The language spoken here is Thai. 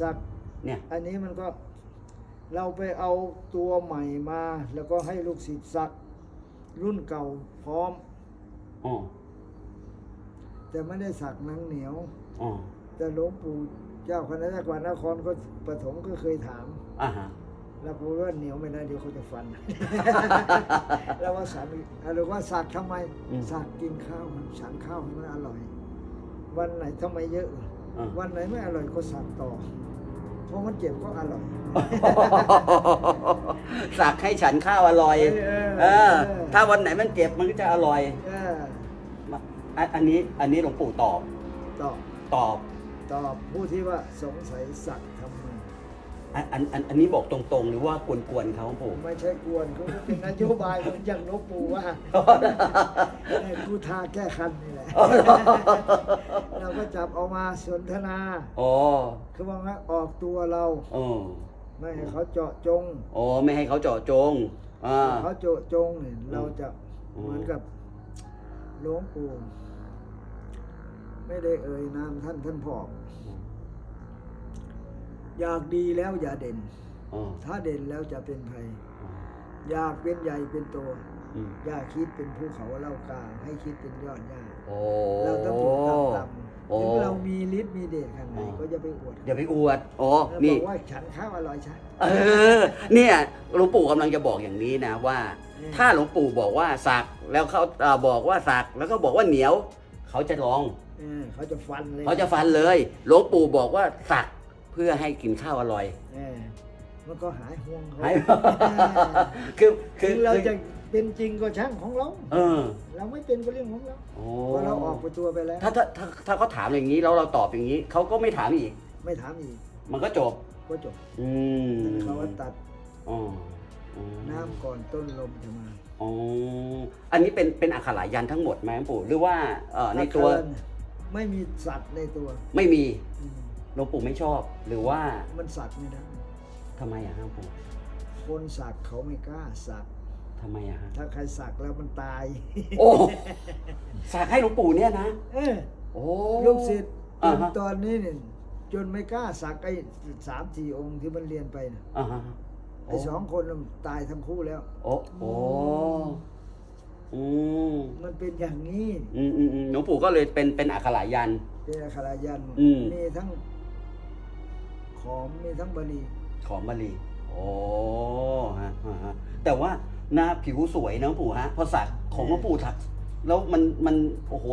สัก เนี่ย อันนี้มันก็เราไปเอาตัวใหม่มา แล้วก็ให้ลูกศิษย์สัก รุ่นเก่าพร้อม อ๋อ แต่ไม่ได้สักหนังเหนียว อ๋อ แต่หลวงปู่เจ้าคณะจักรวรรดินครก็ปฐมก็เคยถาม อ่าฮะแล้วพูดว่าเหนียวไม่ได้เดี๋ยวเขาจะฟัน แล้วว่าสันหรือว่าสักทำไมอืม สักกินข้าวมันฉันข้าวให้มันอร่อย วันไหนทำไมเยอะ อ่าวันไหนไม่อร่อยก็สักต่อ เพราะมันเจ็บก็อร่อย สักให้ฉันข้าวอร่อยเออเออเออ ถ้าวันไหนมันเจ็บมันก็จะอร่อยเอออันอันนี้อันนี้หลวงปู่ตอบ ตอบตอบ ตอบผู้ที่ว่าสงสัยสักทำไม อันอันอันอันนี้บอกตรงๆ หรือว่ากวนๆเขาหลวงปู่ไม่ใช่กวนเขาเป็นนโยบายของอย่างหลวงปู่ว่าให้กูทาแก้คันนี่แหละ เราก็จับเอามาสนทนาอ๋อคือว่างั้นออกตัวเราอ๋อไม่ให้เขาเจาะจงอ๋อไม่ให้เขาเจาะจงอ่า เขาเจาะจงเนี่ยเราจะอืม เหมือนกับหลวงปู่ไม่ได้เอ่ยนามท่านท่านผอกอ ยากดีแล้วอย่าเด่นอ๋อถ้าเด่นแล้วจะเป็นภัย อยากเป็นใหญ่เป็นตัวอืมอย่าคิดเป็นภูเขาเล่ากาให้คิดเป็นยอดหญ้าโอ้เราต้องอยู่ต่ำๆโอ้ถึงเรามีฤทธิ์มีเดชขนาดไหนอ๋อก็อย่าไปอวดอย่าไปอวดอ๋อแล้วนี่บอกว่าฉันข้าวอร่อยใช่เออ เนี่ยหลวงปู่กำลังจะบอกอย่างนี้นะว่าอืมถ้าหลวงปู่บอกว่าสักแล้วเขาเอ่อบอกว่าสักแล้วก็บอกว่าเหนียว เขาจะลองเออเขาจะฟันเลยเขาจะฟันเลยหลวงปู่บอกว่าสัก เพื่อให้กินข้าวอร่อย เออมันก็หายห่วงเขาหายเออคือคืถึองเราจะเป็นจริงก็ช่างของเรา เออเราไม่เป็นก็เรื่องของเราโอ้เพราะเราออกประตัวไปแล้ว ถ้าถ้าถ้าถ้าเขาถามอย่างนี้แล้วเราตอบอย่างนี้เขาก็ไม่ถามอีก ไม่ถามอีกมันก็จบ ก็จบอืมเขาว่าตัดอ๋ออ๋อน้ำก่อนต้นลมจะมาอ๋ออันนี้เป็นเป็นอักขระยันต์ทั้งหมดไหมหลวงปู่หรือว่าเอ่อในตัวอาคารไม่มีสัตว์ในตัวไม่มี อืม หลวงปู่ไม่ชอบ หรือว่ามันสัตว์ไม่ได้ ทำไมอะฮะหลวงปู่คนสักเขาไม่กล้าสัก ทำไมอะฮะถ้าใครสักแล้วมันตาย โอ้สักให้หลวงปู่เนี่ยนะเออโอ้ลูกศิษย์จอ่านฮะตอนนี้เนี่ยจนไม่กล้าสักไอ้สามสี่องค์ที่มันเรียนไปนะอ่าฮะไอ้สองคนน่ะตายทั้งคู่แล้ว โอ้โอ้อืมมันเป็นอย่างนี้อืมอืมอืมหลวงปู่ก็เลยเป็นเป็นอักขระยันต์ เป็นอัครายันต์อืม มีทั้ง ขอมมีทั้งบาลีของบาลีโอ้ฮะฮะฮะแต่ว่าหน้าผิวสวยนะหลวงปู่ฮะพอสักของหลวงปู่ถัก แล้วมันมันโอ้โห